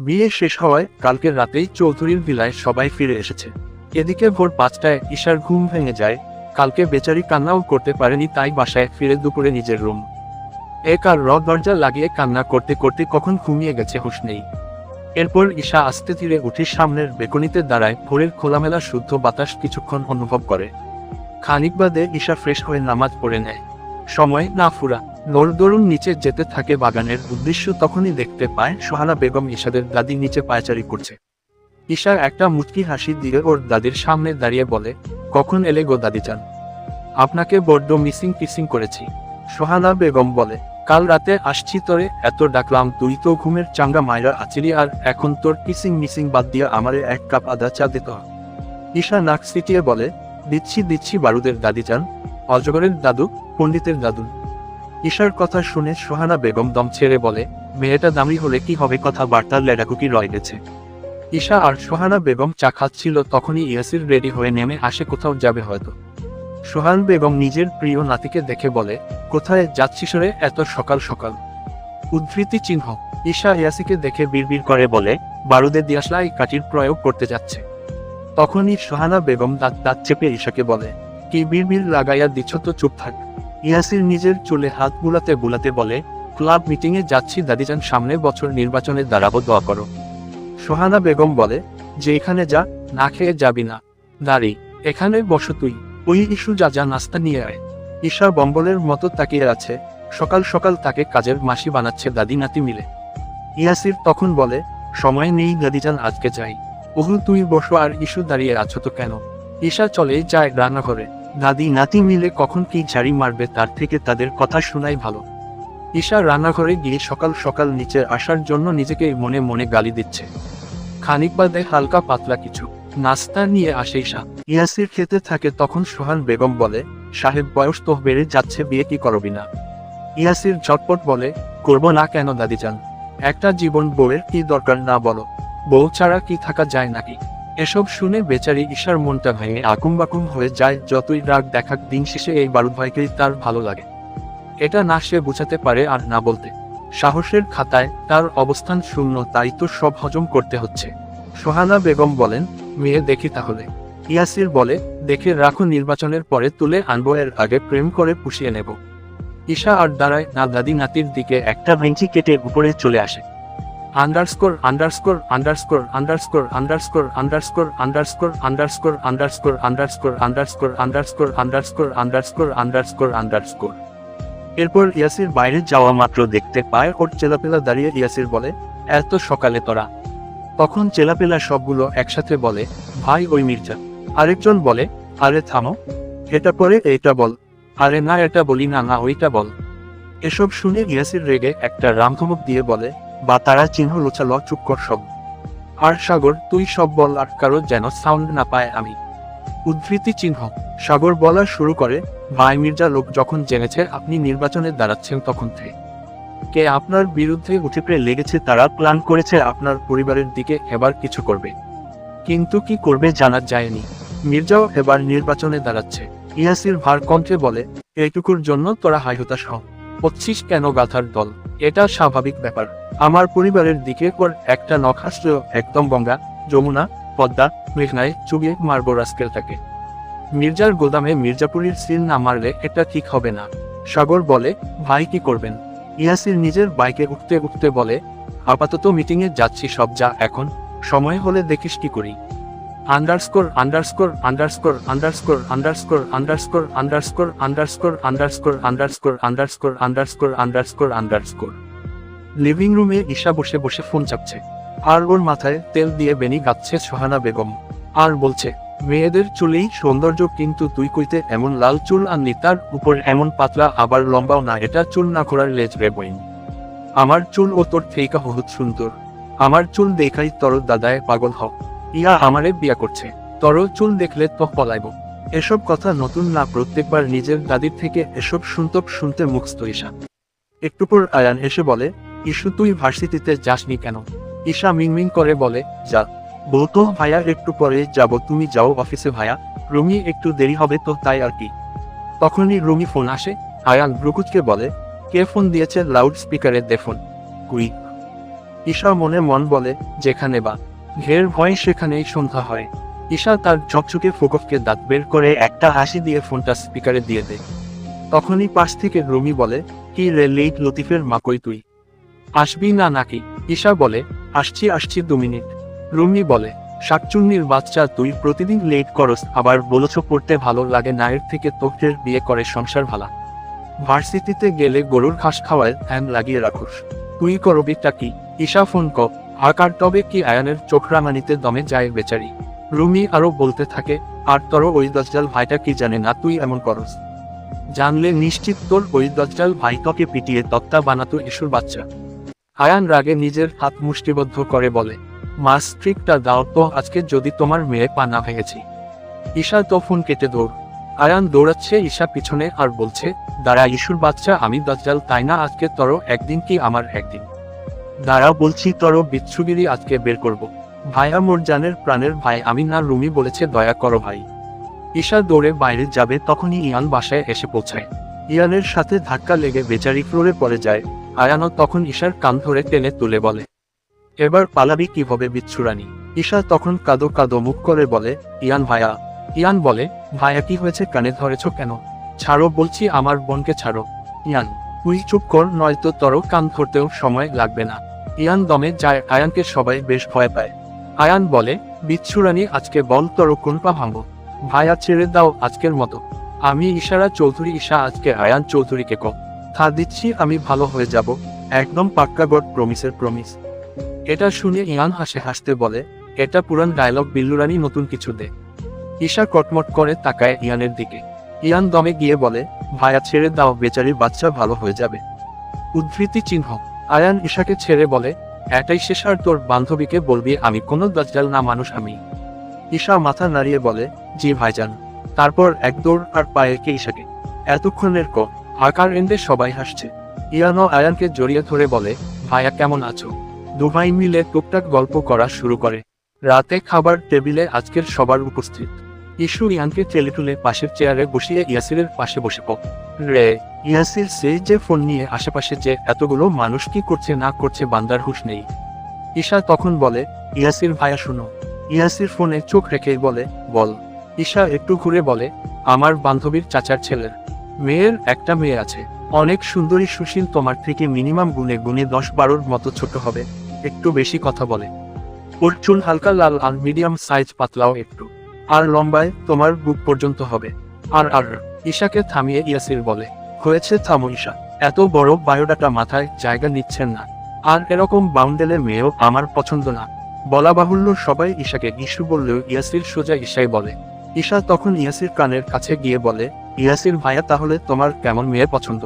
বিয়ে শেষ হওয়ায় কালকের রাতেই চৌধুরীর ভিলায় সবাই ফিরে এসেছে। এদিকে ভোর পাঁচটায় ঈশার ঘুম ভেঙে যায়। কালকে বেচারি কান্নাও করতে পারেনি, তাই বাসায় ফিরে দুপুরে নিজের রুম। এক আর র দরজা লাগিয়ে কান্না করতে করতে কখন ঘুমিয়ে গেছে হুশ নেই। এরপর ঈশা আস্তে ধীরে উঠে সামনের বেকনিতে দাঁড়ায়, ভোরের খোলামেলা শুদ্ধ বাতাস কিছুক্ষণ অনুভব করে। খানিক বাদে ঈশা ফ্রেশ হয়ে নামাজ পড়ে নেয়। সময় না ফুরা। নড়দরুন নিচে যেতে থাকে বাগানের উদ্দেশ্য তখনই দেখতে পায় সোহানা বেগম ঈশাদের দাদি নিচে পায়চারি করছে। ঈশা একটা মুচকি হাসি দিয়ে ওর দাদির সামনে দাঁড়িয়ে বলে, কখন এলে গো দাদি চান? আপনাকে বড্ড মিসিং পিসিং করেছি। সোহানা বেগম বলে, কাল রাতে আসছি তোরে, এত ডাকলাম, তুই তো ঘুমের চাঙ্গা মায়েরা আছিলি আর এখন তোর কিসিং মিসিং বাদ দিয়ে আমারে এক কাপ আদা চা দিত ঈশা নাক সিটিয়ে বলে, দিচ্ছি দিচ্ছি বারুদের দাদি চান। অজগরের দাদু, পণ্ডিতের দাদু। ঈশার কথা শুনে সোহানা বেগম দম ছেড়ে বলে, মেয়েটা দামি হলে কি হবে কথা বার্তার লেডাকুকি রয়ে গেছে। ঈশা আর সোহানা বেগম চা খাচ্ছিল তখনই ইয়াসির রেডি হয়ে নেমে আসে কোথাও যাবে হয়তো। সোহান বেগম নিজের প্রিয় নাতিকে দেখে বলে, কোথায় যাচ্ছিস রে এত সকাল সকাল? উদ্ধৃতি চিহ্ন, ঈশা ইয়াসিকে দেখে বিড়বিড় করে বলে বারুদের বারুদে দিয়াশলাই কাঠির প্রয়োগ করতে যাচ্ছে। তখনই সোহানা বেগম দাঁত দাঁত চেপে ঈশাকে বলে, কি বিড়বিড় লাগাইয়া দিচ্ছ তো চুপ থাক। ইয়াসির নিজের চুলে হাত বুলাতে বুলাতে বলে, ক্লাব মিটিংয়ে যাচ্ছি, দাদিজান সামনে বছর নির্বাচনে দাঁড়াবো দোয়া করো। সোহানা বেগম বলে, যে এখানে যা, না খেয়ে যাবি না। দাঁড়ি, এখানে বসো তুই। ওই ইস্যু যা যা নাস্তা নিয়ে আয়। ঈশা বম্বলের মতো তাকিয়ে আছে। সকাল সকাল তাকে কাজের মাসি বানাচ্ছে দাদি নাতি মিলে। ইয়াসির তখন বলে, সময় নেই দাদিজান, আজকে যাই। ওহু তুই বসো, আর ইস্যু দাঁড়িয়ে আছো তো কেন? ঈশা চলে যায় রান্নাঘরে। দাদি নাতি মিলে কখন কি ঝাড়ি মারবে তার থেকে তাদের কথা শোনাই ভালো। ঈশা রান্নাঘরে গিয়ে সকাল সকাল নিচে আসার জন্য নিজেকে মনে মনে গালি দিচ্ছে। খানিক বাদে হালকা পাতলা কিছু নাস্তা নিয়ে আসে ঈশা। ইয়াসির খেতে থাকে তখন সোহান বেগম বলে, সাহেব, বয়স তো বেড়ে যাচ্ছে, বিয়ে কি করবি না? ইয়াসির ঝটপট বলে, করব না কেন, দাদি যান একটা জীবন বউয়ের কি দরকার না বলো। বউ ছাড়া কি থাকা যায় নাকি? এসব শুনে বেচারি ঈশার মনটা ভেঙে আকুম বাকুম হয়ে যায়, যতই রাগ দেখাক দিন শেষে এই বারুদ ভাইকেই তার ভালো লাগে। এটা না সে বুঝাতে পারে আর না বলতে। সাহসের খাতায় তার অবস্থান শূন্য, তাই তো সব হজম করতে হচ্ছে। সোহানা বেগম বলেন, মেয়ে, দেখি তাহলে। ইয়াসির বলে, দেখে রাখো, নির্বাচনের পরে তুলে আনব, এর আগে প্রেম করে পুষিয়ে নেব। ঈশা আর দাঁড়ায়, না দাদি নাতির দিকে একটা ভেঞ্চি কেটে উপরে চলে আসে। Underscore underscore underscore underscore underscore underscore underscore underscore underscore underscore underscore underscore underscore underscore underscore underscore এরপর ইয়াসির বাইরে যাওয়া মাত্র দেখতে পায় ওর চেলাপেলা দাঁড়িয়ে ইয়াসির বলে এত সকালে তোরা তখন চেলাপেলা সবগুলো একসাথে বলে ভাই ওই মির্জা আরেকজন বলে আরে থামো এটা পরে এইটা বল আরে না এটা বলি না না ওইটা বল এসব শুনে ইয়াসির রেগে একটা রামধমক দিয়ে বলে বা তারা চিহ্ন লোচাল চুপ কর সব। আর সাগর, তুই সব বল আর কারও যেন সাউন্ড না পায় আমি। উদ্ধৃতি চিহ্ন। সাগর বলা শুরু করে, ভাই মির্জা লোক যখন জেনেছে আপনি নির্বাচনে দাঁড়াচ্ছেন তখন থেকে। কে আপনার বিরুদ্ধে উঠে লেগেছে তারা প্ল্যান করেছে আপনার পরিবারের দিকে এবার কিছু করবে। কিন্তু কি করবে জানা যায়নি। মির্জাও এবার নির্বাচনে দাঁড়াচ্ছে। ইয়াসির ভার কণ্ঠে বলে, এইটুকুর জন্য তোরা হাই হতাশ হ। হচ্ছিস কেন গাথার দল? এটা স্বাভাবিক ব্যাপার। আমার পরিবারের দিকে ওর একটা নখাস্ত্র একদম গঙ্গা যমুনা, পদ্মা, মেঘনায় চুবিয়ে মারব রাস্কেলটাকে। মির্জার গোদামে মির্জাপুরীর সিল না মারলে এটা ঠিক হবে না। সাগর বলে, ভাই, কি করবেন? ইয়াসির নিজের বাইকে উঠতে উঠতে বলে, আপাতত মিটিংয়ে যাচ্ছি সব যা এখন, সময় হলে দেখিস কি করি। Underscore underscore underscore underscore underscore underscore underscore underscore underscore underscore underscore underscore underscore underscore living রুমে ঈশা বসে বসে ফোন চাপছে আর ওর মাথায় তেল দিয়ে বেনি গাচ্ছে সোহানা বেগম আর বলছে মেয়েদের চুলেই সৌন্দর্য কিন্তু তুই কইতে এমন লাল চুল আনলি তার উপর এমন পাতলা আবার লম্বাও না এটা চুল না খোলার লেজ রে বইন আমার চুল ও তোর থেইকা বহুত সুন্দর আমার চুল দেখাই তর দাদায় পাগল হ ইয়া আমারে বিয়া করছে। তর চুল দেখলে তো পলাইব। এসব কথা নতুন না প্রত্যেকবার নিজের দাদির থেকে এসব শুনতব শুনতে মুখস্থ ঈশা। একটু পর আয়ান এসে বলে ইস্যু তুই ভার্সিটিতে যাসনি কেন? ঈশা মিংমিং করে বলে, যা। বলতো ভাইয়া একটু পরে যাব। তুমি যাও অফিসে ভাইয়া রুমি একটু দেরি হবে তো, তাই আর কি। তখনই রুমি ফোন আসে। আয়ান ব্রুকুচকে বলে, কে ফোন দিয়েছে? লাউড স্পিকারে দে ফোন। কুই। ঈশা মনে মন বলে, যেখানে বা। ঘের ভয় সেখানেই সন্ধ্যা হয়। ঈশা তার ঝকঝকে ফোকফকে দাঁত বের করে একটা হাসি দিয়ে ফোনটা স্পিকারে দিয়ে দেয়। তখনই পাশ থেকে রুমি বলে, কি রে লেট লতিফের মাকই তুই? আসবি না নাকি? ঈশা বলে, আসছি আসছি দু মিনিট। রুমি বলে, শাকচুন্নির বাচ্চা, তুই প্রতিদিন লেট করস, আবার বলেছ পড়তে ভালো লাগে নায়ের থেকে তোকের বিয়ে করে সংসার ভালা। ভার্সিটিতে গেলে গরুর ঘাস খাওয়ায় ফ্যান লাগিয়ে রাখোস। তুই করবিটা কি? ঈশা ফোন ক আকার তবে কি আয়ানের চোখ রাঙানিতে দমে যায় বেচারি। রুমি আরও বলতে থাকে, আর তোর ওই দজ্জাল ভাইটা কি জানে না তুই এমন করস? জানলে নিশ্চিত তোর ওই দজ্জাল ভাই তোকে পিটিয়ে তক্তা বানাতো ইস্যুর বাচ্চা। আয়ান রাগে নিজের হাত মুষ্টিবদ্ধ করে বলে, মাস ট্রিকটা দাও তো, আজকে যদি তোমার মেয়ে পা না ভেঙেছি ঈশা তো ফোন কেটে দৌড়। আয়ান দৌড়াচ্ছে, ঈশা পিছনে আর বলছে, দাঁড়া ইস্যুর বাচ্চা, আমি দজ্জাল, তাই না? আজকে তর একদিন কি আমার একদিন? দাঁড়া বলছি তর বিচ্ছুগিরি আজকে বের করব। ভাইয়া মোরজানের প্রাণের ভাই আমি না রুমি বলেছে, দয়া করো ভাই। ঈশা দৌড়ে বাইরে যাবে, তখনই ইয়ান বাসায় এসে পৌঁছায়। ইয়ানের সাথে ধাক্কা লেগে বেচারি ফ্লোরে পড়ে যায়। আয়ানও তখন ঈশার কান ধরে টেনে তুলে বলে, এবার পালাবি কীভাবে বিচ্ছুরানি? ঈশা তখন কাদো কাদো মুখ করে বলে, ইয়ান ভাইয়া ইয়ান বলে ভাইয়া কি হয়েছে? কানে ধরেছ কেন? ছাড়ো, বলছি আমার বোনকে ছাড়ো। ইয়ান, তুই চুপ কর, নয়তো তর কান ধরতেও সময় লাগবে না। ইয়ান দমে যায়, আয়ানকে সবাই বেশ ভয় পায়। আয়ান বলে, বিচ্ছুরানি, আজকে বল তর কোন পা ভাঙবো? ভাইয়া ছেড়ে দাও আজকের মতো। আমি ইশারা চৌধুরী, ঈশা আজকে আয়ান চৌধুরীকে ক। থা দিচ্ছি, আমি ভালো হয়ে যাব। একদম পাক্কা গড, প্রমিসের প্রমিস। এটা শুনে ইয়ান হাসে, হাসতে বলে, এটা পুরান ডায়লগ, বিল্লুরানি নতুন কিছু দে। ঈশা কটমট করে তাকায় ইয়ানের দিকে। ইয়ান দমে গিয়ে বলে ভায়া ছেড়ে দাও, বেচারির বাচ্চা ভালো হয়ে যাবে। উদ্ধৃতি চিহ্ন। আয়ান ঈশাকে ছেড়ে বলে এটাই শেষ আর তোর বান্ধবীকে বলবি আমি কোনো দজ্জাল না মানুষ আমি। ঈশা মাথা নাড়িয়ে বলে, জি ভাইজান। তারপর এক দৌড় আর পায়ে কে ঈশাকে? এতক্ষণের ক, আকার এন্ডে সবাই হাসছে। ইয়ানো আয়ানকে জড়িয়ে ধরে বলে, ভাইয়া কেমন আছো? দুভাই মিলে টুকটাক গল্প করা শুরু করে। রাতে খাবার টেবিলে আজকের সবার উপস্থিত। ইস্যু ইয়ানকে টেলে তুলে পাশের চেয়ারে বসিয়ে ইয়াসিরের পাশে বসে পক রে, ইয়াসির সে যে ফোন নিয়ে আশেপাশে যে এতগুলো মানুষ কি করছে না করছে বান্দার হুশ নেই। ঈশা তখন বলে, ইয়াসির ভাইয়া, শুনো। ইয়াসির ফোনে চোখ রেখে বলে, বল। ঈশা একটু ঘুরে বলে, আমার বান্ধবীর চাচার ছেলের মেয়ের একটা মেয়ে আছে। অনেক সুন্দরী সুশীল, তোমার থেকে মিনিমাম গুণে গুণে দশ বারোর মতো ছোট হবে। একটু বেশি কথা বলে। ওর চুল হালকা লাল আর মিডিয়াম সাইজ পাতলাও একটু। আর লম্বায় তোমার বুক পর্যন্ত হবে। আর আর ঈশাকে থামিয়ে ইয়াসির বলে, হয়েছে, থামো ঈশা। এত বড় বায়োডাটা মাথায় জায়গা নিচ্ছেন না। আর এরকম বাউন্ডেলে মেয়েও আমার পছন্দ না। বলা বাহুল্য সবাই ঈশাকে ইস্যু বললেও ইয়াসির সোজা ঈশাই বলে। ঈশা তখন ইয়াসির কানের কাছে গিয়ে বলে, ইয়াসির ভাইয়া তাহলে তোমার কেমন মেয়ে পছন্দ?